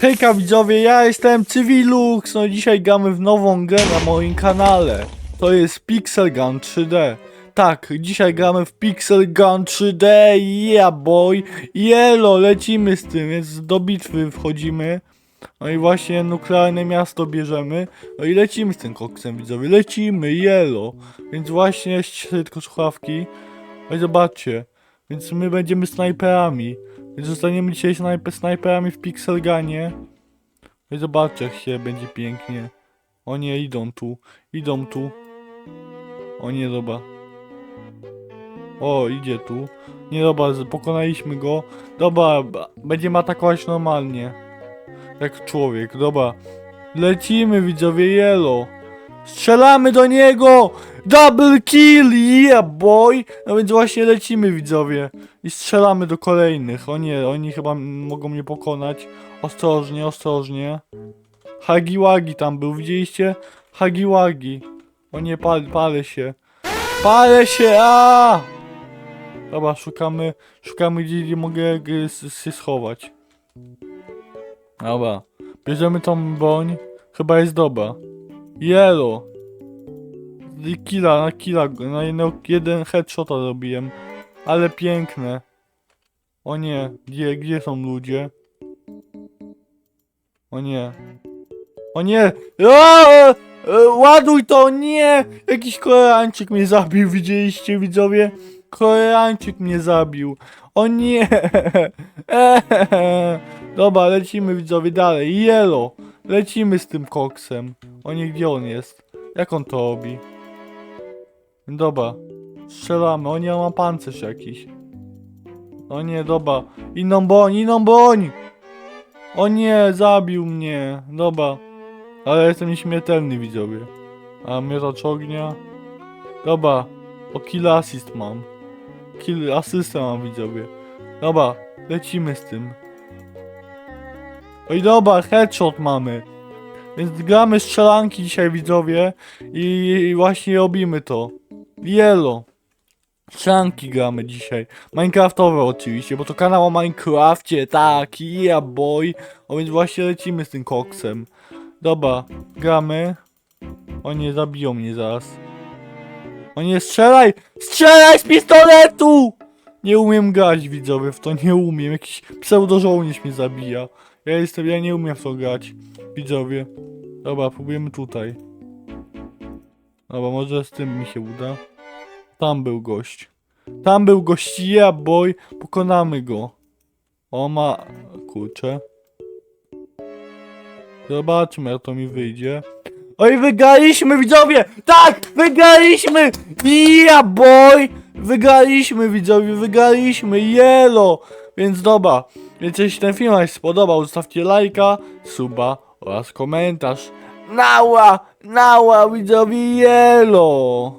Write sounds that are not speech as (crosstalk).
Hejka widzowie, ja jestem Cywilux, no dzisiaj gramy w nową grę na moim kanale. To jest Pixel Gun 3D. Tak, dzisiaj gramy w Pixel Gun 3D, yeah boy, jelo, lecimy z tym, więc do bitwy wchodzimy. No i właśnie nuklearne miasto bierzemy, no i lecimy z tym koksem widzowie, lecimy, jelo. Więc właśnie ściszę tylko słuchawki, no i zobaczcie, więc my będziemy snajperami. Więc zostaniemy dzisiaj snajper, snajperami w Pixel Gunie. No i zobaczcie jak się będzie pięknie. O nie, idą tu. Idą tu. O nie, dobra. O, idzie tu. Nie, dobra, pokonaliśmy go. Dobra, będziemy atakować normalnie. Jak człowiek, dobra. Lecimy, widzowie, yellow. Strzelamy do niego! Double kill, yeah boy! No więc właśnie lecimy, widzowie. I strzelamy do kolejnych. O nie, oni chyba mogą mnie pokonać. Ostrożnie, ostrożnie. Hagiwagi tam był, widzieliście? Hagiwagi. O nie, pal, palę się. Palę się, a! Dobra, szukamy, szukamy gdzie, gdzie mogę się schować. Dobra, bierzemy tą broń. Chyba jest dobra. Yellow. I Killa, na killa, na jedno, jeden headshota robiłem. Ale piękne. O nie, gdzie, gdzie są ludzie? O nie. O nie! E, ładuj to, nie! Jakiś koreańczyk mnie zabił, widzieliście widzowie? Koreańczyk mnie zabił. O nie! (laughs) Eee. Dobra, lecimy widzowie dalej. Yellow. Lecimy z tym koksem. O nie, gdzie on jest? Jak on to robi? Dobra. Strzelamy. O nie, on ma pancerz jakiś. O nie, dobra. Inną broń, inną broń! O nie, zabił mnie. Dobra. Ale jestem nieśmiertelny, widzowie. A miotacz ognia. Dobra. O kill assist mam. Kill asystę mam, widzowie. Dobra, lecimy z tym. Oj dobra, headshot mamy. Więc gramy strzelanki dzisiaj, widzowie. I właśnie robimy to. Yellow. Strzelanki gramy dzisiaj. Minecraftowe oczywiście, bo to kanał o Minecrafcie, tak, yeah boy. O więc właśnie lecimy z tym koksem. Dobra, gramy. O nie, zabiją mnie zaraz. O nie, strzelaj! Strzelaj z pistoletu! Nie umiem grać, widzowie, w to nie umiem. Jakiś pseudożołnierz mnie zabija. Ja jestem, ja nie umiem w to grać, widzowie. Dobra, próbujemy tutaj. Dobra, może z tym mi się uda. Tam był gość. Tam był gość, yeah boy, pokonamy go. O ma... kurczę. Zobaczmy, jak to mi wyjdzie. Oj, wygraliśmy, widzowie! Tak! Wygraliśmy! Yeah, boy! Wygraliśmy, widzowie, wygraliśmy! Yellow! Więc dobra, więc jeśli ten film Wam się spodobał, zostawcie lajka, suba oraz komentarz. Nała! Nała, widzowie, yellow!